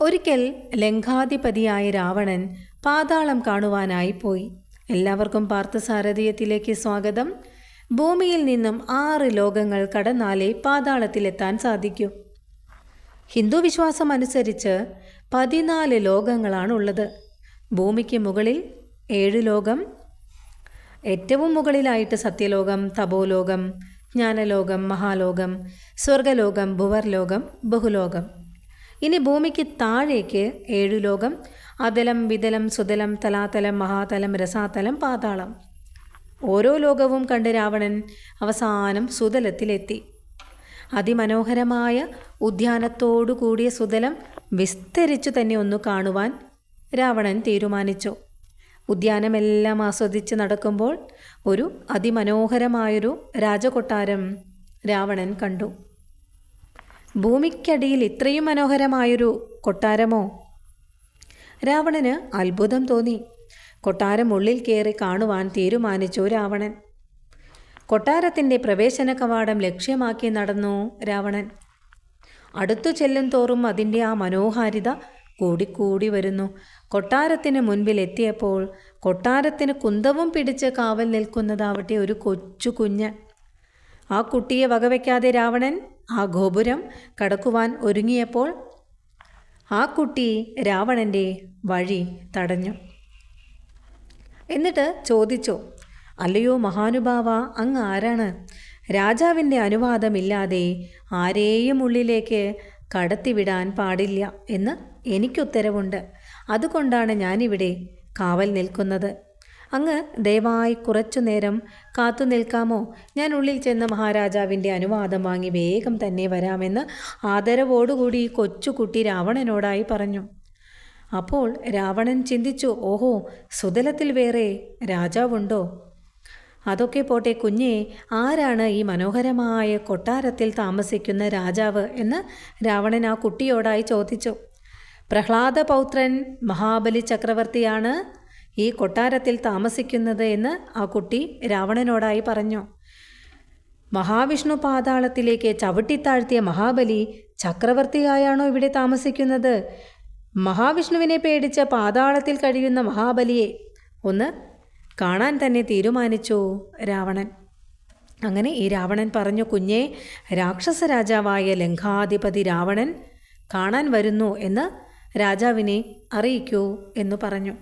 ഒരിക്കൽ ലങ്കാധിപതിയായ രാവണൻ പാതാളം കാണുവാനായി പോയി. എല്ലാവർക്കും പാർത്ഥസാരഥിയത്തിലേക്ക് സ്വാഗതം. ഭൂമിയിൽ നിന്നും ആറ് ലോകങ്ങൾ കടന്നാലേ പാതാളത്തിലെത്താൻ സാധിക്കൂ. ഹിന്ദു വിശ്വാസം അനുസരിച്ച് പതിനാല് ലോകങ്ങളാണുള്ളത്. ഭൂമിക്ക് മുകളിൽ ഏഴ് ലോകം ഏറ്റവും മുകളിലായിട്ട് സത്യലോകം തപോലോകം ജ്ഞാനലോകം മഹാലോകം സ്വർഗലോകം ഭുവർലോകം ബഹുലോകം. ഇനി ഭൂമിക്ക് താഴേക്ക് ഏഴു ലോകം അതലം വിതലം സുതലം തലാതലം മഹാതലം രസാതലം പാതാളം. ഓരോ ലോകവും കണ്ട് രാവണൻ അവസാനം സുതലത്തിലെത്തി. അതിമനോഹരമായ ഉദ്യാനത്തോടു കൂടിയ സുതലം വിസ്തരിച്ചു തന്നെ ഒന്ന് കാണുവാൻ രാവണൻ തീരുമാനിച്ചു. ഉദ്യാനമെല്ലാം ആസ്വദിച്ച് നടക്കുമ്പോൾ ഒരു അതിമനോഹരമായൊരു രാജകൊട്ടാരം രാവണൻ കണ്ടു. ഭൂമിക്കടിയിൽ ഇത്രയും മനോഹരമായൊരു കൊട്ടാരമോ? രാവണന് അത്ഭുതം തോന്നി. കൊട്ടാരം ഉള്ളിൽ കയറി കാണുവാൻ തീരുമാനിച്ചു രാവണൻ. കൊട്ടാരത്തിന്റെ പ്രവേശന കവാടം ലക്ഷ്യമാക്കി നടന്നു രാവണൻ. അടുത്തു ചെല്ലും തോറും അതിന്റെ ആ മനോഹാരിത കൂടിക്കൂടി വരുന്നു. കൊട്ടാരത്തിന് മുൻപിൽ എത്തിയപ്പോൾ കൊട്ടാരത്തിന് കുന്തവും പിടിച്ച് കാവൽ നിൽക്കുന്നതാവട്ടെ ഒരു കൊച്ചു കുഞ്ഞ് ആ കുട്ടിയെ വകവയ്ക്കാതെ രാവണൻ ആ ഗോപുരം കടക്കുവാൻ ഒരുങ്ങിയപ്പോൾ ആ കുട്ടി രാവണന്റെ വഴി തടഞ്ഞു. എന്നിട്ട് ചോദിച്ചു അല്ലയോ മഹാനുഭാവ അങ്ങ് ആരാണ്? രാജാവിന്റെ അനുവാദമില്ലാതെ ആരെയും ഉള്ളിലേക്ക് കടത്തിവിടാൻ പാടില്ല എന്ന് എനിക്കുത്തരവുണ്ട്. അതുകൊണ്ടാണ് ഞാനിവിടെ കാവൽ നിൽക്കുന്നത്. അങ്ങ് ദയവായി കുറച്ചു നേരം കാത്തു നിൽക്കാമോ? ഞാൻ ഉള്ളിൽ ചെന്ന് മഹാരാജാവിന്റെ അനുവാദം വാങ്ങി വേഗം തന്നെ വരാമെന്ന് ആദരവോടുകൂടി കൊച്ചുകുട്ടി രാവണനോടായി പറഞ്ഞു. അപ്പോൾ രാവണൻ ചിന്തിച്ചു ഓഹോ സുതലത്തിൽ വേറെ രാജാവുണ്ടോ? അതൊക്കെ പോട്ടെ കുഞ്ഞെ ആരാണ് ഈ മനോഹരമായ കൊട്ടാരത്തിൽ താമസിക്കുന്ന രാജാവ്? എന്ന് രാവണൻ ആ കുട്ടിയോടായി ചോദിച്ചു. പ്രഹ്ലാദ പൗത്രൻ മഹാബലി ചക്രവർത്തിയാണ് ഈ കൊട്ടാരത്തിൽ താമസിക്കുന്നത് എന്ന് ആ കുട്ടി രാവണനോടായി പറഞ്ഞു. മഹാവിഷ്ണു പാതാളത്തിലേക്ക് ചവിട്ടിത്താഴ്ത്തിയ മഹാബലി ചക്രവർത്തിയായാണോ ഇവിടെ താമസിക്കുന്നത്? മഹാവിഷ്ണുവിനെ പേടിച്ച പാതാളത്തിൽ കഴിയുന്ന മഹാബലിയെ ഒന്ന് കാണാൻ തന്നെ തീരുമാനിച്ചു രാവണൻ. അങ്ങനെ ഈ രാവണൻ പറഞ്ഞു കുഞ്ഞെ രാക്ഷസ രാജാവായ ലങ്കാധിപതി രാവണൻ കാണാൻ വരുന്നു എന്ന് രാജാവിനെ അറിയിക്കൂ എന്ന് പറഞ്ഞു.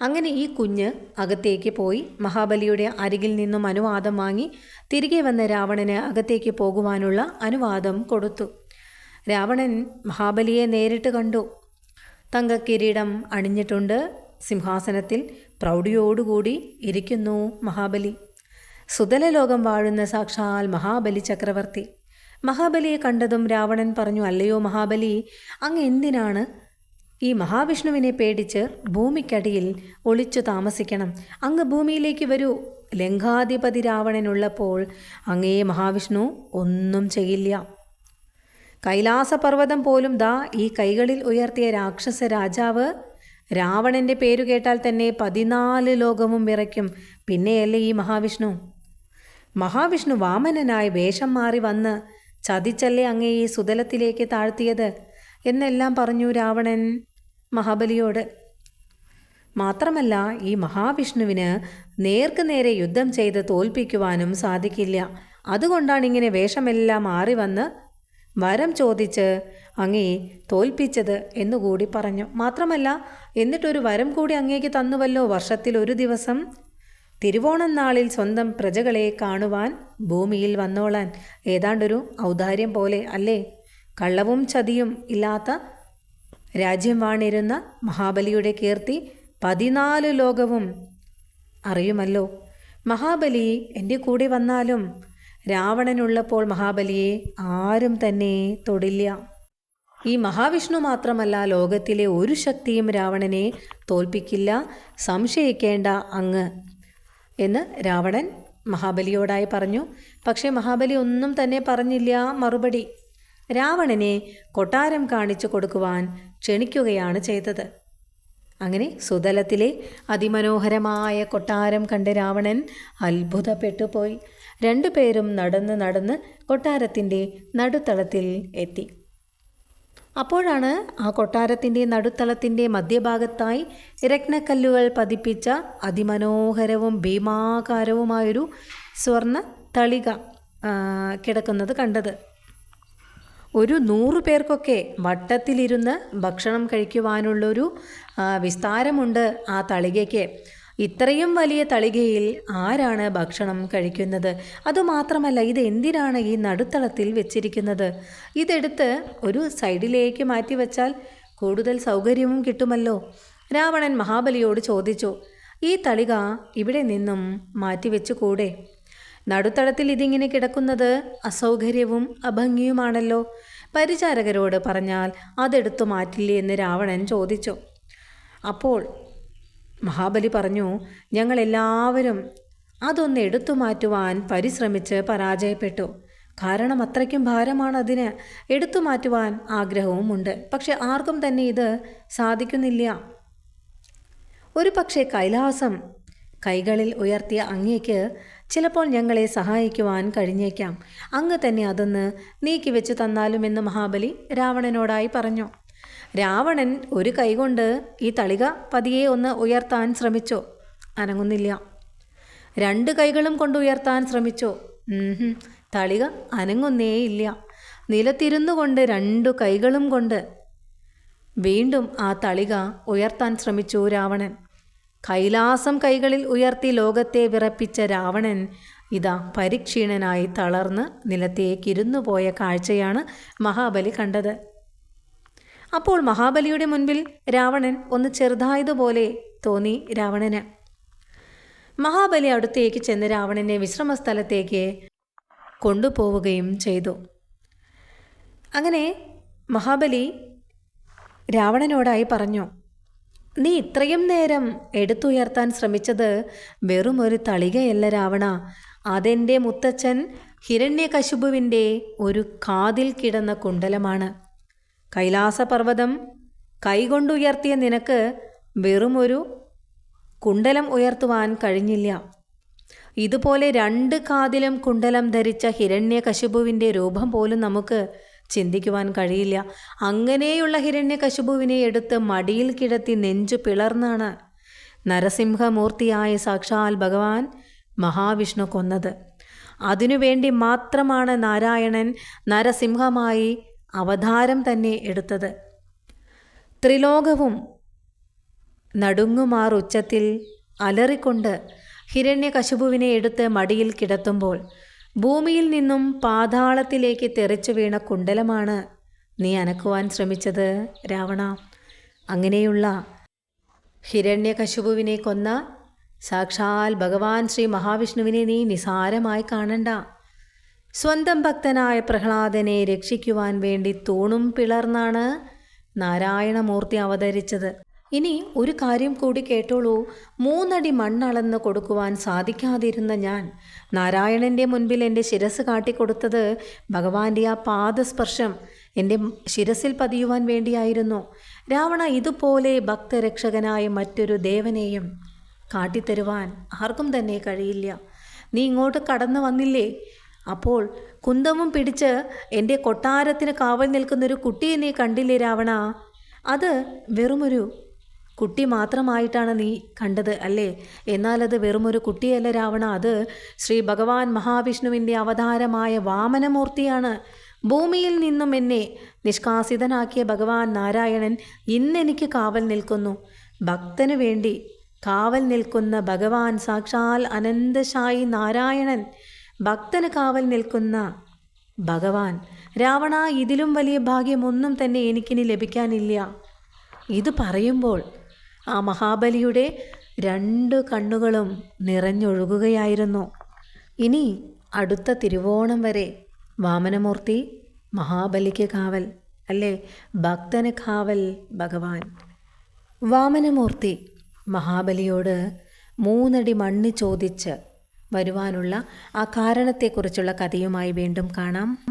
അങ്ങനെ ഈ കുഞ്ഞ് അകത്തേക്ക് പോയി മഹാബലിയുടെ അരികിൽ നിന്നും അനുവാദം വാങ്ങി തിരികെ വന്ന രാവണന് അകത്തേക്ക് പോകുവാനുള്ള അനുവാദം കൊടുത്തു. രാവണൻ മഹാബലിയെ നേരിട്ട് കണ്ടു. തങ്കക്കിരീടം അണിഞ്ഞിട്ടുണ്ട്. സിംഹാസനത്തിൽ പ്രൗഢിയോടുകൂടി ഇരിക്കുന്നു മഹാബലി. സുതലലോകം വാഴുന്ന സാക്ഷാൽ മഹാബലി ചക്രവർത്തി. മഹാബലിയെ കണ്ടതും രാവണൻ പറഞ്ഞു അല്ലയോ മഹാബലി അങ്ങ് എന്തിനാണ് ഈ മഹാവിഷ്ണുവിനെ പേടിച്ച് ഭൂമിക്കടിയിൽ ഒളിച്ചു താമസിക്കണം. അങ്ങ് ഭൂമിയിലേക്ക് വരൂ. ലങ്കാധിപതി രാവണനുള്ളപ്പോൾ അങ്ങേ മഹാവിഷ്ണു ഒന്നും ചെയ്യില്ല. കൈലാസപർവതം പോലും ദാ ഈ കൈകളിൽ ഉയർത്തിയ രാക്ഷസ രാജാവ് രാവണന്റെ പേരു കേട്ടാൽ തന്നെ പതിനാല് ലോകവും വിറയ്ക്കും. പിന്നെയല്ലേ ഈ മഹാവിഷ്ണു? മഹാവിഷ്ണു വാമനനായി വേഷം മാറി വന്ന് ചതിച്ചല്ലേ അങ്ങേ ഈ സുതലത്തിലേക്ക് താഴ്ത്തിയത്? എന്നെല്ലാം പറഞ്ഞു രാവണൻ. മഹാബലിയോട് മാത്രമല്ല ഈ മഹാവിഷ്ണുവിന് നേർക്കുനേരെ യുദ്ധം ചെയ്ത് തോൽപ്പിക്കുവാനും സാധിക്കില്ല. അതുകൊണ്ടാണ് ഇങ്ങനെ വേഷമെല്ലാം മാറി വന്ന് വരം ചോദിച്ച് അങ്ങേ തോൽപ്പിച്ചത് എന്നുകൂടി പറഞ്ഞു. മാത്രമല്ല എന്നിട്ടൊരു വരം കൂടി അങ്ങേക്ക് തന്നുവല്ലോ വർഷത്തിൽ ഒരു ദിവസം? തിരുവോണം നാളിൽ സ്വന്തം പ്രജകളെ കാണുവാൻ ഭൂമിയിൽ വന്നോളാൻ ഏതാണ്ടൊരു ഔദാര്യം പോലെ അല്ലേ? കള്ളവും ചതിയും ഇല്ലാത്ത രാജ്യം വാണിരുന്ന മഹാബലിയുടെ കീർത്തി പതിനാല് ലോകവും അറിയുമല്ലോ. മഹാബലി എന്റെ കൂടെ വന്നാലും രാവണനുള്ളപ്പോൾ മഹാബലിയെ ആരും തന്നെ തൊടില്ല. ഈ മഹാവിഷ്ണു മാത്രമല്ല ലോകത്തിലെ ഒരു ശക്തിയും രാവണനെ തോൽപ്പിക്കില്ല. സംശയിക്കേണ്ട അങ്ങ് എന്ന് രാവണൻ മഹാബലിയോടായി പറഞ്ഞു. പക്ഷേ മഹാബലി ഒന്നും തന്നെ പറഞ്ഞില്ല. മറുപടി രാവണനെ കൊട്ടാരം കാണിച്ചു കൊടുക്കുവാൻ ക്ഷണിക്കുകയാണ് ചെയ്തത്. അങ്ങനെ സുതലത്തിലെ അതിമനോഹരമായ കൊട്ടാരം കണ്ട് രാവണൻ അത്ഭുതപ്പെട്ടു പോയി. രണ്ടുപേരും നടന്ന് നടന്ന് കൊട്ടാരത്തിന്റെ നടുത്തളത്തിൽ എത്തി. അപ്പോഴാണ് ആ കൊട്ടാരത്തിന്റെ നടുത്തളത്തിന്റെ മധ്യഭാഗത്തായി രത്നക്കല്ലുകൾ പതിപ്പിച്ച അതിമനോഹരവും ഭീമാകാരവുമായൊരു സ്വർണ തളിക കിടക്കുന്നത് കണ്ടത്. ഒരു നൂറു പേർക്കൊക്കെ വട്ടത്തിലിരുന്ന് ഭക്ഷണം കഴിക്കുവാനുള്ളൊരു വിസ്താരമുണ്ട് ആ തളികയ്ക്ക്. ഇത്രയും വലിയ തളികയിൽ ആരാണ് ഭക്ഷണം കഴിക്കുന്നത്? അതുമാത്രമല്ല ഇത് എന്തിനാണ് ഈ നടുത്തളത്തിൽ വെച്ചിരിക്കുന്നത്? ഇതെടുത്ത് ഒരു സൈഡിലേക്ക് മാറ്റി വച്ചാൽ കൂടുതൽ സൗകര്യവും കിട്ടുമല്ലോ. രാവണൻ മഹാബലിയോട് ചോദിച്ചു ഈ തളിക ഇവിടെ നിന്നും മാറ്റിവെച്ചു കൂടെ നടുത്തളത്തിൽ ഇതിങ്ങനെ കിടക്കുന്നത് അസൗകര്യവും അഭംഗിയുമാണല്ലോ. പരിചാരകരോട് പറഞ്ഞാൽ അതെടുത്തു മാറ്റില്ലേ എന്ന് രാവണൻ ചോദിച്ചു. അപ്പോൾ മഹാബലി പറഞ്ഞു ഞങ്ങളെല്ലാവരും അതൊന്ന് എടുത്തു മാറ്റുവാൻ പരിശ്രമിച്ച് പരാജയപ്പെട്ടു. കാരണം അത്രയ്ക്കും ഭാരമാണ് അതിന്. എടുത്തു മാറ്റുവാൻ ആഗ്രഹവുമുണ്ട് പക്ഷെ ആർക്കും തന്നെ ഇത് സാധിക്കുന്നില്ല. ഒരു പക്ഷേ കൈലാസം കൈകളിൽ ഉയർത്തിയ അങ്ങേക്ക് ചിലപ്പോൾ ഞങ്ങളെ സഹായിക്കുവാൻ കഴിഞ്ഞേക്കാം. അങ്ങ് തന്നെ അതൊന്ന് നീക്കിവെച്ച് തന്നാലുമെന്ന് മഹാബലി രാവണനോടായി പറഞ്ഞു. രാവണൻ ഒരു കൈകൊണ്ട് ഈ തളിക പതിയെ ഒന്ന് ഉയർത്താൻ ശ്രമിച്ചോ? അനങ്ങുന്നില്ല. രണ്ട് കൈകളും കൊണ്ട് ഉയർത്താൻ ശ്രമിച്ചോ. തളിക അനങ്ങുന്നേയില്ല. നിലത്തിരുന്നു കൊണ്ട് രണ്ടു കൈകളും കൊണ്ട്. വീണ്ടും ആ തളിക ഉയർത്താൻ ശ്രമിച്ചു രാവണൻ. കൈലാസം കൈകളിൽ ഉയർത്തി ലോകത്തെ വിറപ്പിച്ച രാവണൻ ഇതാ പരിക്ഷീണനായി തളർന്ന് നിലത്തേക്കിരുന്നു പോയ കാഴ്ചയാണ് മഹാബലി കണ്ടത്. അപ്പോൾ മഹാബലിയുടെ മുൻപിൽ രാവണൻ ഒന്ന് ചെറുതായതുപോലെ തോന്നി രാവണന്. മഹാബലി അടുത്തേക്ക് ചെന്ന് രാവണനെ വിശ്രമസ്ഥലത്തേക്ക് കൊണ്ടുപോവുകയും ചെയ്തു. അങ്ങനെ മഹാബലി രാവണനോടായി പറഞ്ഞു നീ ഇത്രയും നേരം എടുത്തുയർത്താൻ ശ്രമിച്ചത് വെറും ഒരു തളികയല്ല രാവണ. അതെന്റെ മുത്തച്ഛൻ ഹിരണ്യകശുപുവിന്റെ ഒരു കാതിൽ കിടന്ന കുണ്ടലമാണ്. കൈലാസപർവതം കൈകൊണ്ടുയർത്തിയ നിനക്ക് വെറും ഒരു കുണ്ടലം ഉയർത്തുവാൻ കഴിഞ്ഞില്ല. ഇതുപോലെ രണ്ട് കാതിലും കുണ്ടലം ധരിച്ച ഹിരണ്യകശുപുവിന്റെ രൂപം പോലും നമുക്ക് ചിന്തിക്കുവാൻ കഴിയില്ല. അങ്ങനെയുള്ള ഹിരണ്യകശുപുവിനെ എടുത്ത് മടിയിൽ കിടത്തി നെഞ്ചു പിളർന്നാണ് നരസിംഹമൂർത്തിയായ സാക്ഷാൽ ഭഗവാൻ മഹാവിഷ്ണു കൊന്നത്. അതിനുവേണ്ടി മാത്രമാണ് നാരായണൻ നരസിംഹമായി അവതാരം തന്നെ എടുത്തത്. ത്രിലോകവും നടുങ്ങുമാർ ഉച്ചത്തിൽ അലറിക്കൊണ്ട് ഹിരണ്യകശുപുവിനെ എടുത്ത് മടിയിൽ കിടത്തുമ്പോൾ ഭൂമിയിൽ നിന്നും പാതാളത്തിലേക്ക് തെറിച്ചു വീണ കുണ്ടലമാണ് നീ അനക്കുവാൻ ശ്രമിച്ചത് രാവണ. അങ്ങനെയുള്ള ഹിരണ്യകശുപുവിനെ കൊന്ന സാക്ഷാൽ ഭഗവാൻ ശ്രീ മഹാവിഷ്ണുവിനെ നീ നിസാരമായി കാണണ്ട. സ്വന്തം ഭക്തനായ പ്രഹ്ലാദനെ രക്ഷിക്കുവാൻ വേണ്ടി തൂണും പിളർന്നാണ് നാരായണമൂർത്തി അവതരിച്ചത്. ഇനി ഒരു കാര്യം കൂടി കേട്ടോളൂ. മൂന്നടി മണ്ണളന്ന് കൊടുക്കുവാൻ സാധിക്കാതിരുന്ന ഞാൻ നാരായണന്റെ മുൻപിൽ എന്റെ ശിരസ് കാട്ടിക്കൊടുത്തത് ഭഗവാന്റെ ആ പാദസ്പർശം എന്റെ ശിരസിൽ പതിയുവാൻ വേണ്ടിയായിരുന്നു. രാവണ ഇതുപോലെ ഭക്തരക്ഷകനായ മറ്റൊരു ദേവനെയും കാട്ടിത്തരുവാൻ ആർക്കും തന്നെ കഴിയില്ല. നീ ഇങ്ങോട്ട് കടന്നു വന്നില്ലേ? അപ്പോൾ കുന്തവും പിടിച്ച് എന്റെ കൊട്ടാരത്തിന് കാവൽ നിൽക്കുന്നൊരു കുട്ടിയെ നീ കണ്ടില്ലേ രാവണ? അത് വെറുമൊരു കുട്ടി മാത്രമായിട്ടാണ് നീ കണ്ടത് അല്ലേ? എന്നാലത് വെറുമൊരു കുട്ടിയല്ല രാവണ. അത് ശ്രീ ഭഗവാൻ മഹാവിഷ്ണുവിന്റെ അവതാരമായ വാമനമൂർത്തിയാണ്. ഭൂമിയിൽ നിന്നും എന്നെ നിഷ്കാസിതനാക്കിയ ഭഗവാൻ നാരായണൻ ഇന്നെനിക്ക് കാവൽ നിൽക്കുന്നു. ഭക്തന് വേണ്ടി കാവൽ നിൽക്കുന്ന ഭഗവാൻ സാക്ഷാൽ അനന്തശായി നാരായണൻ. ഭക്തന് കാവൽ നിൽക്കുന്ന ഭഗവാൻ. രാവണ ഇതിലും വലിയ ഭാഗ്യമൊന്നും തന്നെ എനിക്കിനി ലഭിക്കാനില്ല. ഇത് പറയുമ്പോൾ ആ മഹാബലിയുടെ രണ്ട് കണ്ണുകളും നിറഞ്ഞൊഴുകുകയായിരുന്നു. ഇനി അടുത്ത തിരുവോണം വരെ വാമനമൂർത്തി മഹാബലിക്ക് കാവൽ അല്ലേ? ഭക്തന് കാവൽ ഭഗവാൻ. വാമനമൂർത്തി മഹാബലിയോട് മൂന്നടി മണ്ണ് ചോദിച്ച് വരുവാനുള്ള ആ കാരണത്തെക്കുറിച്ചുള്ള കഥയുമായി വീണ്ടും കാണാം.